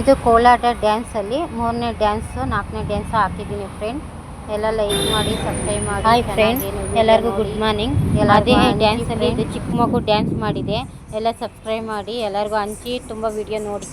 ಇದು ಕೋಲಾಟ ಡ್ಯಾನ್ಸಲ್ಲಿ ಮೂರನೇ ಡ್ಯಾನ್ಸು ನಾಲ್ಕನೇ ಡ್ಯಾನ್ಸ್ ಹಾಕಿದ್ದೀನಿ ಫ್ರೆಂಡ್ ಎಲ್ಲ ಲೈಕ್ ಮಾಡಿ ಸಬ್ಸ್ಕ್ರೈಬ್ ಮಾಡಿ ಹಾಯ್ ಫ್ರೆಂಡ್ ಎಲ್ಲರಿಗೂ ಗುಡ್ ಮಾರ್ನಿಂಗ್ ಅದೇ ಡ್ಯಾನ್ಸಲ್ಲಿ ಇದು ಚಿಕ್ಕ ಮಗು ಡ್ಯಾನ್ಸ್ ಮಾಡಿದೆ. ಎಲ್ಲ ಸಬ್ಸ್ಕ್ರೈಬ್ ಮಾಡಿ ಎಲ್ಲರಿಗೂ ಹಂಚಿ ತುಂಬ ವಿಡಿಯೋ ನೋಡಿ.